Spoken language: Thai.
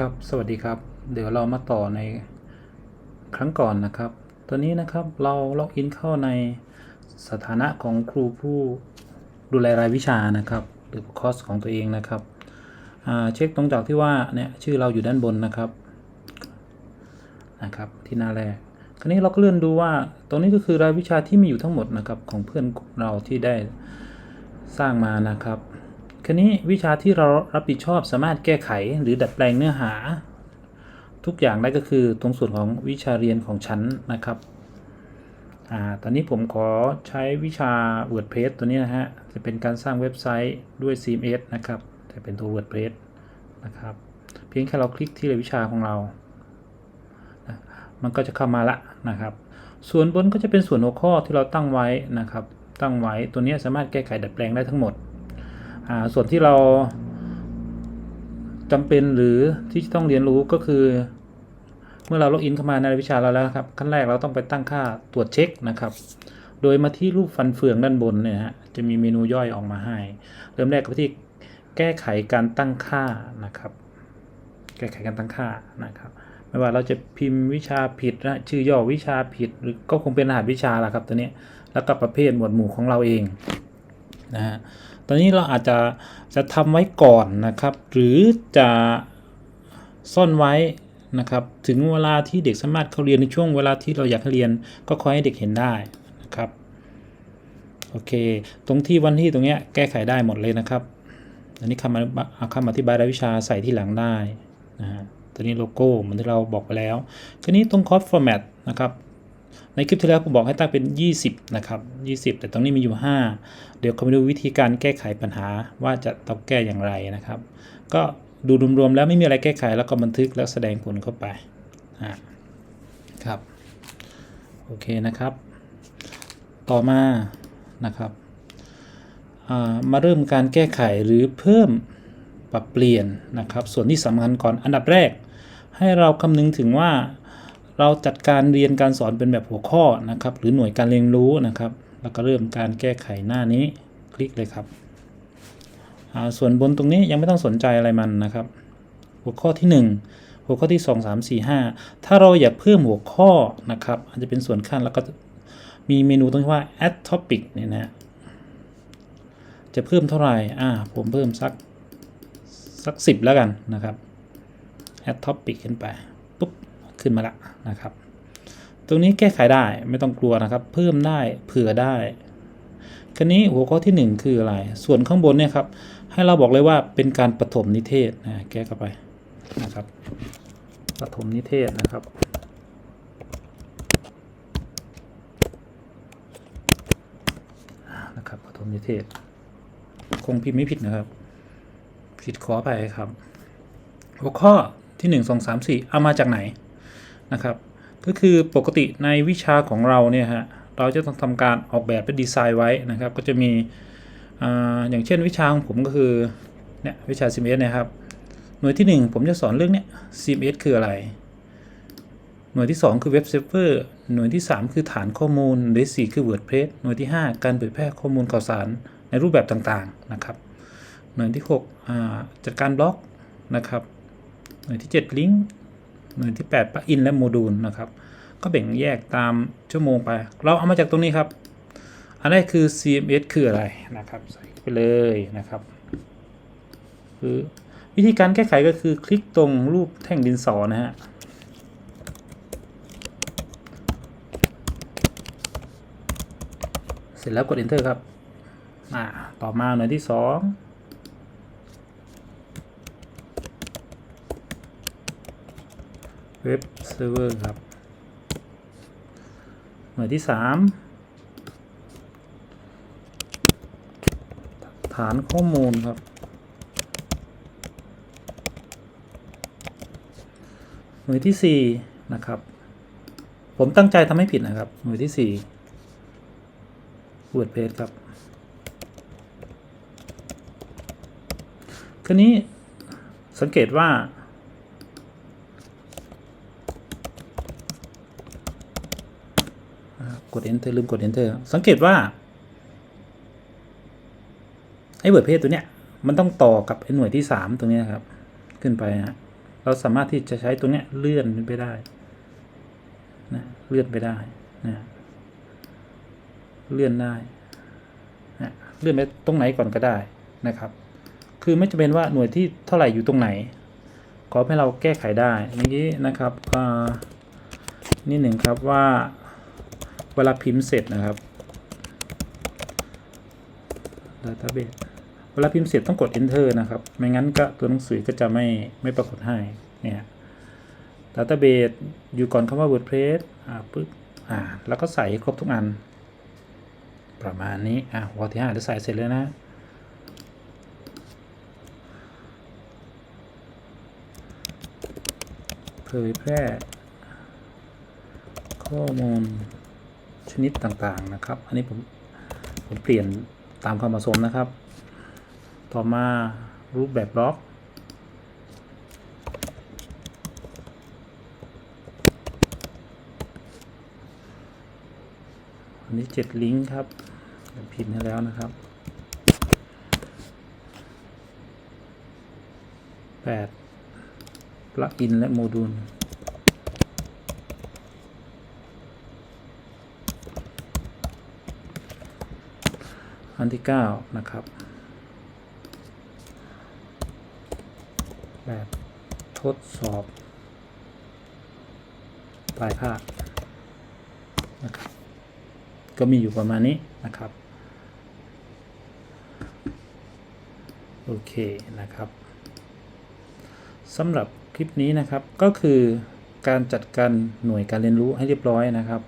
ครับ สวัสดีครับ เดี๋ยวเรามาต่อในครั้งก่อนนะครับ ตัวนี้นะครับเราล็อกอินเข้าในสถานะของครูผู้ดูแลรายวิชานะครับ หรือคอร์สของตัวเองนะครับ เช็คตรงจากที่ว่าเนี่ยชื่อเราอยู่ด้านบนนะครับ นะครับ ที่หน้าแรก คราวนี้เราก็เลื่อนดูว่า ตรงนี้ก็คือรายวิชาที่มีอยู่ทั้งหมดนะครับของเพื่อนเราที่ได้สร้างมานะครับ คราวนี้วิชาที่เรารับผิดชอบสามารถแก้ไขหรือดัดแปลงเนื้อหา ทุกอย่างได้ก็คือตรงส่วนของวิชาเรียนของชั้นนะครับอ่าตอนนี้ผมขอใช้วิชา WordPress ตัวนี้นะฮะ จะเป็นการสร้างเว็บไซต์ด้วย CMS นะครับจะเป็นตัว WordPress นะครับ เพียงแค่เราคลิกที่รายวิชาของเรา มันก็จะเข้ามาละนะครับ ส่วนบนก็จะเป็นส่วนหัวข้อที่เราตั้งไว้นะครับ ตั้งไว้ตัวนี้สามารถแก้ไขดัดแปลงได้ทั้งหมด ส่วนที่เราจำเป็นหรือที่ต้องเรียนรู้ก็คือ เมื่อเราล็อกอินเข้ามาในวิชาเราแล้วครับขั้นแรกเราต้องไปตั้งค่าตรวจเช็คนะครับ โดยมาที่รูปฟันเฟืองด้านบนเนี่ยฮะจะมีเมนูย่อยออกมาให้ เริ่มแรกก็ที่แก้ไขการตั้งค่านะครับ แก้ไขการตั้งค่านะครับ ไม่ว่าเราจะพิมพ์วิชาผิดนะชื่อย่อวิชาผิด หรือก็คงเป็นรหัสวิชาละครับตัวนี้แล้วก็ประเภทหมวดหมู่ของเราเองนะฮะ ตอนนี้เราอาจจะจะทำไว้ก่อนนะครับ หรือจะซ่อนไว้นะครับ ถึงเวลาที่เด็กสามารถเข้าเรียนในช่วงเวลาที่เราอยากให้เรียน ก็คอยให้เด็กเห็นได้นะครับโอเค ตรงที่วันที่ตรงเนี้ยแก้ไขได้หมดเลยนะครับ อันนี้คำอธิบายคำอธิบายรายวิชาใส่ที่หลังได้นะฮะตัวนี้โลโก้เหมือนที่เราบอกไปแล้ว ทีนี้ตรงคอร์สฟอร์แมตนะครับ ในคลิปที่แล้วผมบอกให้ตั้งเป็น 20 นะครับ 20 แต่ตรงนี้มีอยู่ 5 เดี๋ยวเขาไปดูวิธีการแก้ไขปัญหาว่าจะต้องแก้อย่างไรนะครับ ก็ดูรวมๆแล้วไม่มีอะไรแก้ไขแล้วก็บันทึกแล้วแสดงผลเข้าไปครับ โอเคนะครับ ต่อมานะครับมาเริ่มการแก้ไขหรือเพิ่มปรับเปลี่ยนนะครับ ส่วนที่สำคัญก่อนอันดับแรก ให้เราคำนึงถึงว่า เราจัดการเรียนการสอนเป็นแบบหัวข้อนะครับ หรือหน่วยการเรียนรู้นะครับ แล้วก็เริ่มการแก้ไขหน้านี้คลิกเลยครับอ่าส่วนบนตรงนี้ยังไม่ต้องสนใจอะไรมันนะครับ หัวข้อที่ 1 หัวข้อที่ 2 3 4 5 ถ้าเราอยากเพิ่มหัวข้อนะครับอาจจะเป็นส่วนขั้นแล้วก็มีเมนูตรงที่ว่า add topic เนี่ยนะจะเพิ่มเท่าไหร่อ่าผมเพิ่มสักสัก 10 แล้วกันนะครับ add topic ขึ้นไป ขึ้นมาละนะครับ ตรงนี้แก้ไขได้ไม่ต้องกลัวนะครับ เพิ่มได้เผื่อได้คราวนี้หัวข้อที่ 1 คืออะไร ส่วนข้างบนเนี่ยครับ ให้เราบอกเลยว่าเป็นการปฐมนิเทศนะแก้เข้าไปนะครับปฐมนิเทศนะครับนะครับปฐมนิเทศ คงพิมพ์ไม่ผิดนะครับ ผิดขอไปครับ หัวข้อที่ 1 2 3 4 เอามาจากไหน นะครับ ก็คือปกติในวิชาของเราเนี่ยฮะเราจะต้องทำการออกแบบและดีไซน์ไว้นะครับ ก็จะมีออย่างเช่นวิชาของผมก็คือเนี่ยวิชา CMS เนี่ยครับ หน่วยที่ 1 ผมจะสอนเรื่องเนี้ย CMS คืออะไร หน่วยที่ 2 คือเว็บเซิร์ฟเวอร์หน่วยที่ 3 คือฐานข้อมูลหน่วยที่4คือ WordPress หน่วยที่ 5 การเผยแพร่ข้อมูลข่าวสารในรูปแบบต่างๆนะครับ หน่วยที่6จัดการบล็อกนะครับ หน่วยที่ 7 ลิงก์ หน่วยที่8ปลั๊กอินและโมดูลนะครับ ก็แบ่งแยกตามชั่วโมงไป เราเอามาจากตรงนี้ครับ อันแรกคือ CMS คืออะไรนะครับ ใส่ไปเลยนะครับ คือวิธีการแก้ไขก็คือคลิกตรงรูปแท่งดินสอนะฮะเสร็จแล้วกด enter ครับ อ่า ต่อมาหน่วยที่ 2 เว็บเซิร์ฟเวอร์ครับ หน่วยที่3ฐานข้อมูลครับ หน่วยที่4นะครับ ผมตั้งใจทำให้ผิดนะครับ หน่วยที่4 WordPress ครับคราวนี้สังเกตว่า กด enter ลืมกด enter สังเกตว่าไอ้เวิร์ดเพจตัวเนี้ยมันต้องต่อกับไอ้หน่วยที่ 3 ตรงนี้นะครับ ขึ้นไปฮะเราสามารถที่จะใช้ตัวเนี้ยเลื่อนไปได้นะเลื่อนไปได้นะเลื่อนได้นะเลื่อนไปตรงไหนก่อนก็ได้นะครับ คือไม่จำเป็นว่าหน่วยที่เท่าไหร่อยู่ตรงไหน ขอให้เราแก้ไขได้เมื่อกี้นะครับนี่หนึ่งครับว่า เวลาพิมพ์เสร็จนะครับ database เวลาพิมพ์เสร็จต้องกด enter นะครับ ไม่งั้นก็ตัวหนังสือก็จะไม่ไม่ปรากฏให้เนี่ย database อยู่ก่อนคำว่า wordpress อ่าปึ๊บอ่าแล้วก็ใส่ครบทุกอัน ประมาณนี้ อ่าหัวที่ห้าจะใส่เสร็จเลยนะเผยแพร่ข้อมูล ชนิดต่างๆนะครับ อันนี้ผมผมเปลี่ยนตามความเหมาะสมนะครับ ต่อมารูปแบบบล็อกอันนี้เจ็ดลิงก์ครับพิมพ์ให้แล้วนะครับแปดปลั๊กอินและโมดูล นที่เก้านะครับ แบบทดสอบปลายภาคนะครับก็มีอยู่ประมาณนี้นะครับ โอเคนะครับสำหรับคลิปนี้นะครับก็คือการจัดการหน่วยการเรียนรู้ให้เรียบร้อยนะครับ